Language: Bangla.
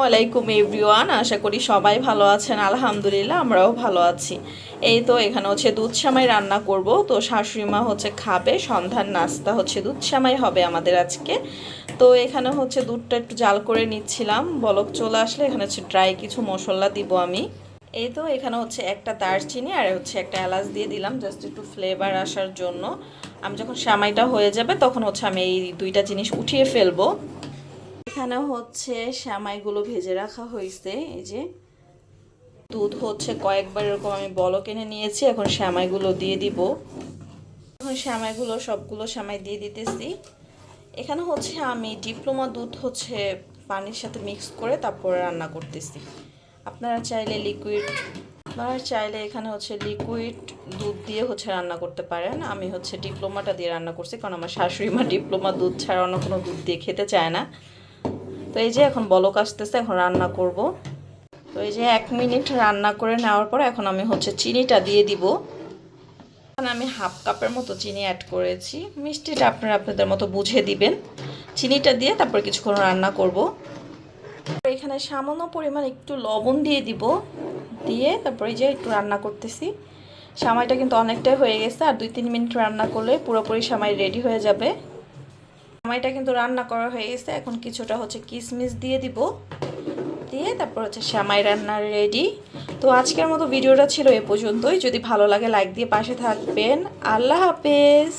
ওয়ালাইকুম এভরিওয়ান। আশা করি সবাই ভালো আছেন। আলহামদুলিল্লাহ, আমরাও ভালো আছি। এই তো, এখানে হচ্ছে দুধ সামাই রান্না করব। তো শাশুড়ি মা হচ্ছে খাবে, সন্ধ্যার নাস্তা হচ্ছে দুধ সামাই হবে আমাদের আজকে। তো এখানে হচ্ছে দুধটা একটু জাল করে নিচ্ছিলাম। বলক চলে আসলে এখানে হচ্ছে ড্রাই কিছু মশলা দিব আমি। এই তো, এখানে হচ্ছে একটা দারচিনি আর হচ্ছে একটা এলাচ দিয়ে দিলাম জাস্ট একটু ফ্লেভার আসার জন্য। আমি যখন সামাইটা হয়ে যাবে, তখন হচ্ছে আমি এই দুইটা জিনিস উঠিয়ে ফেলব। এখানে হচ্ছে শ্যামাইগুলো ভেজে রাখা হয়েছে। এই যে দুধ হচ্ছে কয়েকবার এরকম আমি বল কিনে নিয়েছি, এখন শ্যামাইগুলো দিয়ে দিব। এখন শ্যামাইগুলো সবগুলো শ্যামাই দিয়ে দিতেছি। এখানে হচ্ছে আমি ডিপ্লোমা দুধ হচ্ছে পানির সাথে মিক্স করে তারপরে রান্না করতেছি। আপনারা চাইলে লিকুইড, আপনারা চাইলে এখানে হচ্ছে লিকুইড দুধ দিয়ে হচ্ছে রান্না করতে পারেন। আমি হচ্ছে ডিপ্লোমাটা দিয়ে রান্না করছি, কারণ আমার শাশুড়ি মা ডিপ্লোমা দুধ ছাড়া অন্য কোনো দুধ দিয়ে খেতে চায় না। তো এই যে এখন বলক আসতেছে, এখন রান্না করব। তো এই যে এক মিনিট রান্না করে নেওয়ার পর এখন আমি হচ্ছে চিনিটা দিয়ে দিব। এখন আমি হাফ কাপের মতো চিনি অ্যাড করেছি। মিষ্টিটা আপনারা আপনাদের মতো বুঝে দিবেন। চিনিটা দিয়ে তারপর কিছুক্ষণ রান্না করব। এখানে সামান্য পরিমাণ একটু লবণ দিয়ে দিব। দিয়ে তারপরে এই যে একটু রান্না করতেছি। সামাইটা কিন্তু অনেকটাই হয়ে গেছে, আর দুই তিন মিনিট রান্না করলে পুরোপুরি সামাই রেডি হয়ে যাবে। সামাইটা কিন্তু রান্না করা হয়ে গেছে। এখন কিছুটা হচ্ছে কিশমিশ দিয়ে দিব। দিয়ে তারপর হচ্ছে শ্যামাই রান্না রেডি তো আজকের মতো ভিডিওটা ছিল এ পর্যন্তই। যদি ভালো লাগে লাইক দিয়ে পাশে থাকবেন। আল্লাহ হাফেজ!